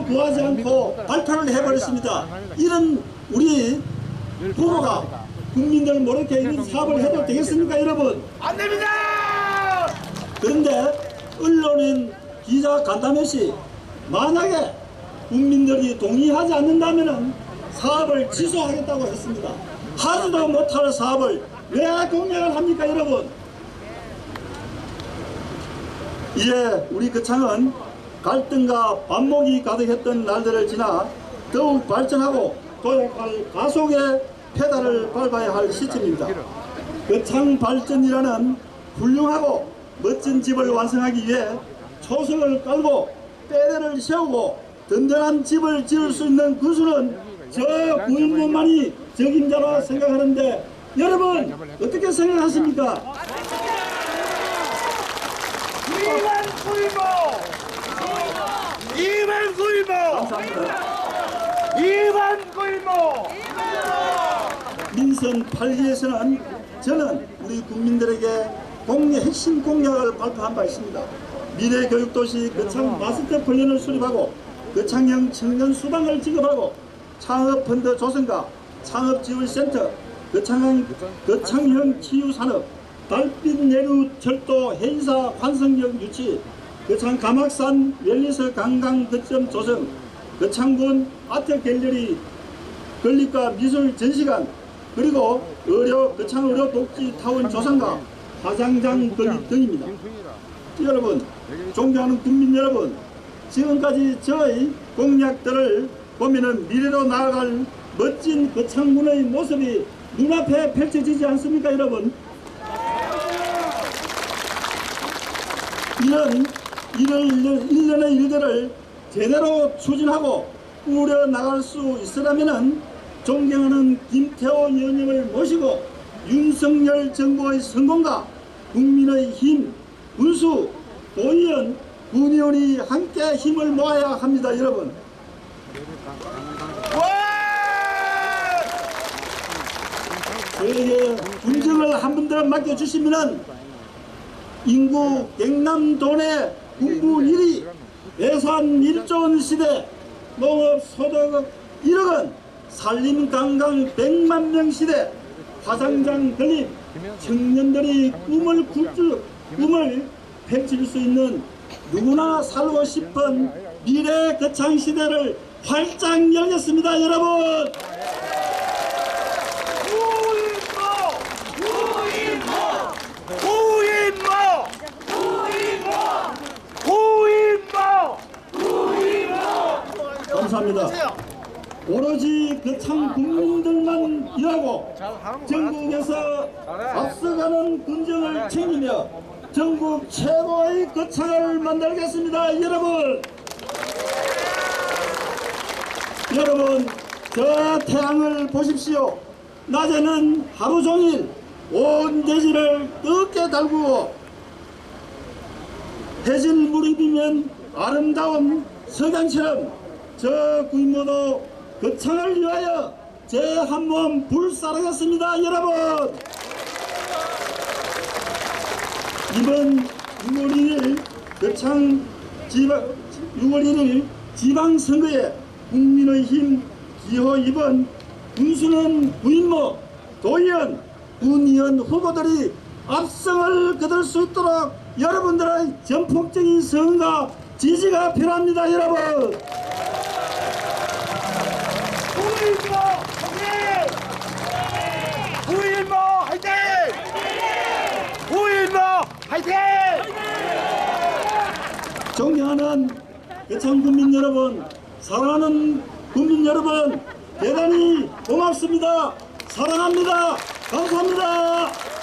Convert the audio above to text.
아무도 구하지 않고 발표를 해버렸습니다. 이런 우리 후보가 국민들 모르게 이런 사업을 해도 되겠습니까 여러분? 안 됩니다! 그런데 언론인 기자 간담회 시 만약에 국민들이 동의하지 않는다면 사업을 취소하겠다고 했습니다. 하지도 못할 사업을 왜 공약을 합니까 여러분? 이제 우리 거창은 갈등과 반목이 가득했던 날들을 지나 더욱 발전하고 도약할 가속의 페달을 밟아야 할 시점입니다. 거창 발전이라는 훌륭하고 멋진 집을 완성하기 위해 초석을 깔고 빼대를 세우고 든든한 집을 지을 수 있는 군수는 저 구인분만이 적임자라 생각하는데 여러분 어떻게 생각하십니까? 이만 구 이만 구이모! 민선 8기에서는 저는 우리 국민들에게 공약 핵심 공약을 발표한 바 있습니다. 미래 교육도시 거창 마스터 플랜을 수립하고 거창형 청년 수당을 지급하고 창업 펀드 조성과 창업 지원 센터 거창형, 거창형 치유 산업 달빛 내루 철도 해인사 환승역 유치 거창 가막산 웰리스 관광 거점 조성 거창군 아트 갤러리 건립과 미술 전시관 그리고 의료 거창 의료 독지 타운 조성과 화장장 건립 등입니다. 여러분 존경하는 국민 여러분 지금까지 저의 공약들을 보면은 미래로 나아갈 멋진 거창문의 모습이 눈앞에 펼쳐지지 않습니까 여러분 이런 이런 일련의 일들을 제대로 추진하고 꾸려 나갈 수 있으려면은 존경하는 김태호 의원님을 모시고 윤석열 정부의 성공과 국민의 힘, 군수, 도의원, 군의원이 함께 힘을 모아야 합니다, 여러분. 저에게 군정을 한번더 맡겨주시면은 인구 경남도내 군부 1위, 예산 1조 원 시대, 농업 소득 1억 원, 산림 관광 100만 명 시대, 화장장 건립, 청년들이 꿈을 굴줄, 꿈을 펼칠 수 있는 누구나 살고 싶은 미래 거창 시대를 활짝 열겠습니다, 여러분. 구이모! 구이모! 구이모! 감사합니다. 오로지 거창 국민들만 일하고 전국에서 앞서가는 군정을 챙기며 전국 최고의 거창을 만들겠습니다. 여러분! 여러분, 저 태양을 보십시오. 낮에는 하루 종일 온 대지를 뜨겁게 달구고 해질 무렵이면 아름다운 석양처럼 저 구인모도 거창을 위하여 제 한 몸 불사르겠습니다 여러분. 이번 6월 1일 거창 지방 6월 1일 지방선거에 국민의힘 기호 2번 군수는 구인모 도의원 군의원 후보들이 압승을 거둘 수 있도록 여러분들의 전폭적인 성과 지지가 필요합니다 여러분 구이모! 화이팅! 구이모 화이팅! 구이모 화이팅! 존경하는 대창 국민 여러분 사랑하는 국민 여러분 대단히 고맙습니다. 사랑합니다. 감사합니다